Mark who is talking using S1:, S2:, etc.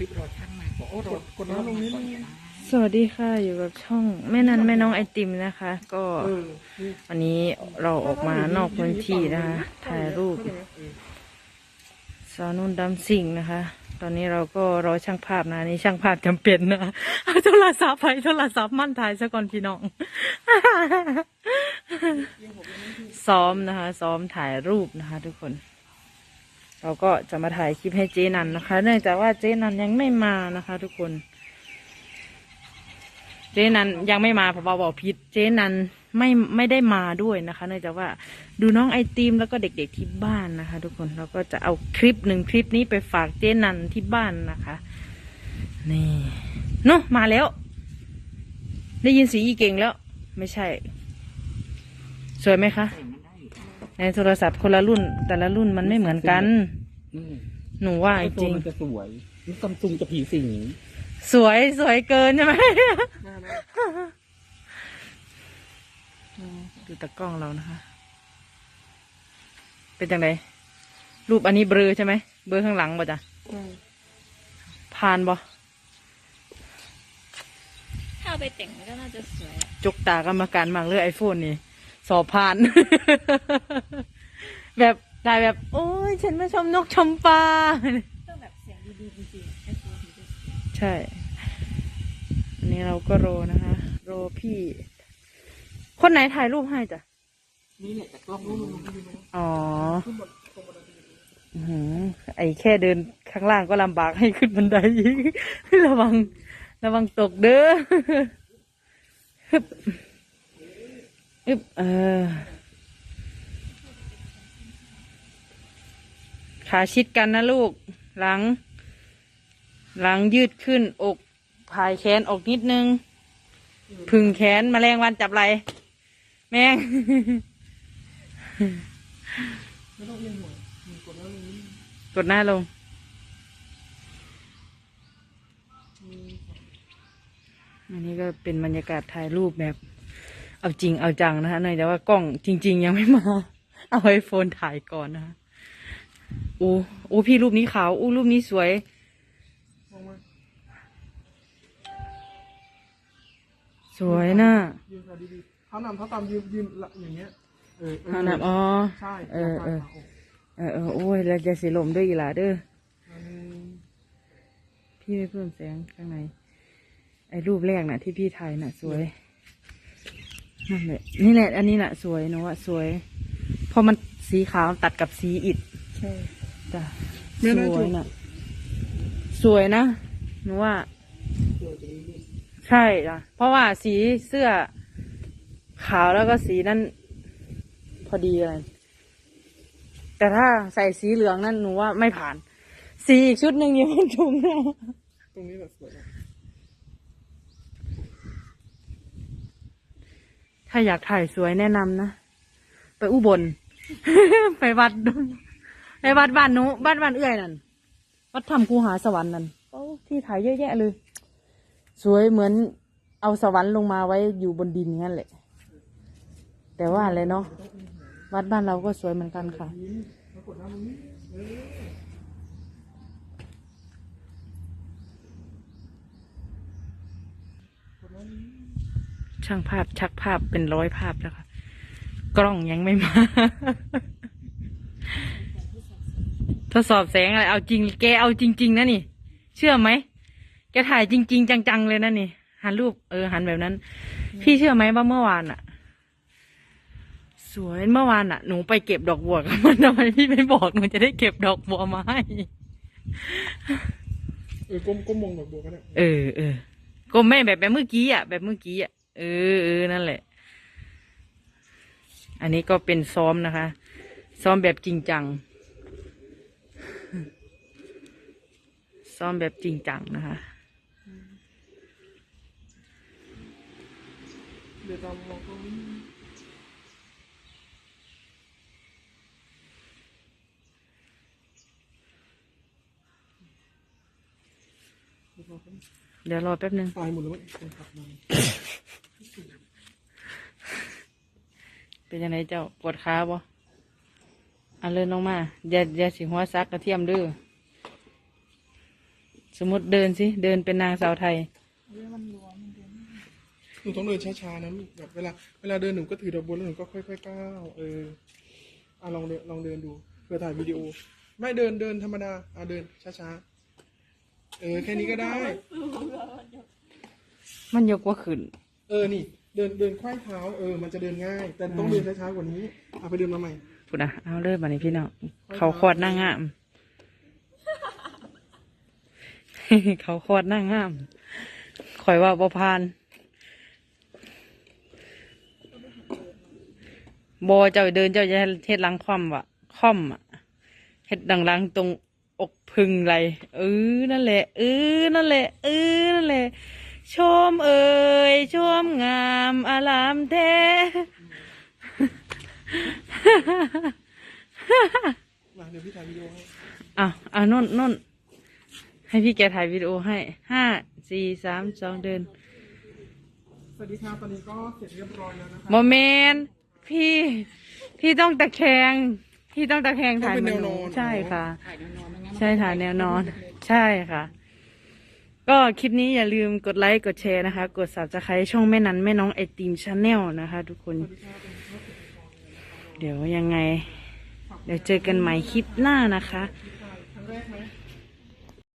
S1: ลิปรถช่างมาบอกโอ้รถ
S2: กดน้ำตรงนี้
S3: สวัสดีค่ะอยู่กับช่องแม่นันแม่น้องไอติมนะคะ ก็วันนี้เราออกมานอกพื้นที่นะคะถ่ายรูปสาวนุ่นดำสิ่งนะคะ ตอนนี้เราก็รอช่างภาพนะนี่ช่างภาพจำเป็นนะเอาโทรศัพท์ไปโทรศัพท์มั่นถ่ายซะก่อนพี่น้องซ้อมนะคะ ซ้อมถ่ายรูปนะคะ ทุกคน เราก็จะมาถ่ายคลิปให้เจนันนะคะ เนื่องจากว่าเจนันยังไม่มานะคะ ทุกคน เจนันยังไม่มาเพราะบอกพิษเจนันไม่ไม่ได้มาด้วยนะคะ เนื่องจากว่าดูน้องไอติมแล้วก็เด็กๆที่บ้านนะคะ ทุกคนเราก็จะเอาคลิปหนึ่งคลิปนี้ไปฝากเจนันที่บ้านนะคะ นี่เนาะมาแล้ว ได้ยินเสียงอีเก่งแล้ว ไม่ใช่ สวยไหมคะ ในโทรศัพท์คนละรุ่น แต่ละรุ่นมันไม่เหมือนกัน
S2: นี่
S3: หนูว่า
S2: ไอ
S3: จริง
S2: โฟนมันจะสวยนี่ซัมซุงจะผีสิง
S3: สวยสวยเกินใช่ไหม ดูตะกล้องเรานะคะ เป็นจังไดรูปอันนี้เบลอใช่ไหม เบลอข้างหลังบ่จ้ะผ่านบ่
S4: ถ้าเอาไปแต่งมันก็น่าจะสวยอะ
S3: จกตากรรมการมากเลยไอโฟนนี่ สอบผ่าน แบบได้แบบ โอ้ยฉันมาชมนกชมปลา
S4: ต้องแบบเสียงดีๆจริงๆไอโฟนถึงจะ
S3: ใช่อันนี้เราก็รอนะคะรอพี่ คนไหนถ่ายรูปให้จ้ะ
S1: นี่แหละแต่กล้องนู้นมันไม่ได้
S3: อ๋ออื้อหือไอ้แค่เดินข้างล่างก็ลำบากให้ขึ้นบันไดอีกระวัง ระวังตกเด้อฮึบ อึบเออ ขาชิดกันนะลูก หลัง หลังยืดขึ้น อกพายแขนออกนิดนึง พึงแขนมแมลงวันจับไหลแมงกดหน้าลง อันนี้ก็เป็นบรรยากาศถ่ายรูปแบบ เอาจริงเอาจังนะคะเนื่องจากว่ากล้องจริง ๆ ยังไม่มา เอาไอโฟนถ่ายก่อนนะคะโอ้โอ้พี่รูปนี้ขาวอู้รูปนี้สวย
S2: ลงมา
S3: สวยนะ
S2: ยืนค่ะดีๆเท้านำเท้าตามยืนยืนละอย่างเงี้ยเออ
S3: เอาหนับอ๋อ
S2: ใช่
S3: เออเออ
S2: ขาอก
S3: เออเออโอ้ยแล้วจะสีลมด้วยอีหลาเด้อ
S2: อันนี้
S3: พี่ไม่เพิ่มแสงข้างในไอ้รูปแรกน่ะ ที่พี่ถ่ายน่ะ สวย นั่นแหละ นี่แหละ อันนี้น่ะสวยหนูว่าสวย เพราะมันสีขาวตัดกับสีอิฐ
S2: ใช่
S3: จ้ะ
S2: ไม่
S3: ส
S2: น่าจะ
S3: วยน่ะสวยนะหนูว่า ใช่จ้ะเพราะว่าสีเสื้อ ขาวแล้วก็สีนั้น พอดีเลยแต่ถ้าใส่สีเหลืองนั่นหนูว่าไม่ผ่าน สีอีกชุดหนึ่งอยู่บนถุงหน้า
S2: ตรงนี้แบบสวยนะ
S3: ถ้าอยากถ่ายสวยแนะนำนะ ไปอุบล ไปวัด ไปวัดบ้านหนูบ้านบ้านเอื้อยนั่น วัดธรรมคูหาสวรรค์นั่นโอ้ที่ถ่ายเยอะแยะเลย สวยเหมือนเอาสวรรค์ลงมาไว้อยู่บนดินงั้นแหละ แต่ว่าอะไรเนาะ วัดบ้านเราก็สวยเหมือนกันค่ะ
S2: แล้วกดน้ำตรงนี้เออ
S3: ช่างภาพชักภาพเป็นร้อยภาพแล้วค่ะ กล้องยังไม่มา ทดสอบแสงอะไร เอาจริง แกเอาจริง ๆนะนี่ เชื่อไหมแกถ่ายจริง ๆ จังๆเลยนะนี่ หันรูปเออหันแบบนั้น พี่เชื่อไหมว่าเมื่อวานอะสวยเมื่อวานอะหนูไปเก็บดอกบัวกับมันทำไมพี่ไม่บอกหนูจะได้เก็บดอกบัวมาให้
S2: เออก้มก้มมองดอกบัวกันเนี่ย
S3: เออเออก็ไม่แบบแบบเมื่อกี้อะแบบเมื่อกี้อะ เออเออนั่นแหละ อันนี้ก็เป็นซ้อมนะคะ ซ้อมแบบจริงจัง ซ้อมแบบจริงจังนะคะ
S2: เดี๋ยวตามมองตรงนี้เดี๋ยวราก็
S3: เดี๋ยวรอแป๊บนึง
S2: ตายหมดแล้วมั้งคนขับมา
S3: เป็นยังไงเจ้าปวดขาบ่อันเลื่อนลงมาอย่าอย่าสิหัวซักกระเทียมเด้อสมมติเดินสิ เดินเป็นนางสาวไทย
S2: หนูต้องเดินช้าๆนะแบบเวลาเวลาเดินหนูก็ถือดอกบัวแล้วหนูก็ค่อยๆก้าวเอออะลองเดินลองเดินดูเพื่อถ่ายวิดีโอ ไม่เดินเดินธรรมดาอะเดินช้าๆเออแค่นี้ก็ได้
S3: มันยกว่าขึ้น
S2: เออนี่ เดินเดินไขว้เท้าเออ มันจะเดินง่าย แต่ต้องเดินช้าๆกว่านี้เอาไปเดินมาใหม่
S3: พูดนะเอาเลยมานี่พี่น้องเขาคอดหน้างาม เขาคอดหน้างามคอยว่าบ่พานบอเจ้าเดินเจ้าจะเฮ็ดหลังคว่ำวะค่อมอะเฮ็ดดังหลังตรงอกพึงไรเออนั่นแหละเออนั่นแหละเออนั่นแหละ ชมเอ่ยชมงามอารามแท้
S2: มาเดี๋ยวพี่ถ่ายวิดีโอให้
S3: อะอะนนนนให้พี่แกถ่ายวิดีโอให้ห้าสี่สามสองเดิน
S2: สวัสดีครับตอนนี้ก็เสร็จเรียบร้อยแล้วนะค
S3: โม
S2: รับ
S3: เมนต์พี่พี่ต้องตะแคงพี่ต้องตะแคงถ่าย
S2: ต้องเป็น
S3: เหมือนหนู
S2: แนวนอน
S3: ใช่ค่ะ
S1: ถ่ายแนวนอนไม่งั้น
S3: ใช่ถ่ายแนวนอน ใช่ค่ะ ก็คลิปนี้อย่าลืมกดไลค์กดแชร์นะคะ กด subscribe ช่องแม่นันแม่น้องไอติมชาแนลนะคะ ทุกคน เดี๋ยวยังไง เดี๋ยวเจอกันใหม่คลิปหน้านะคะ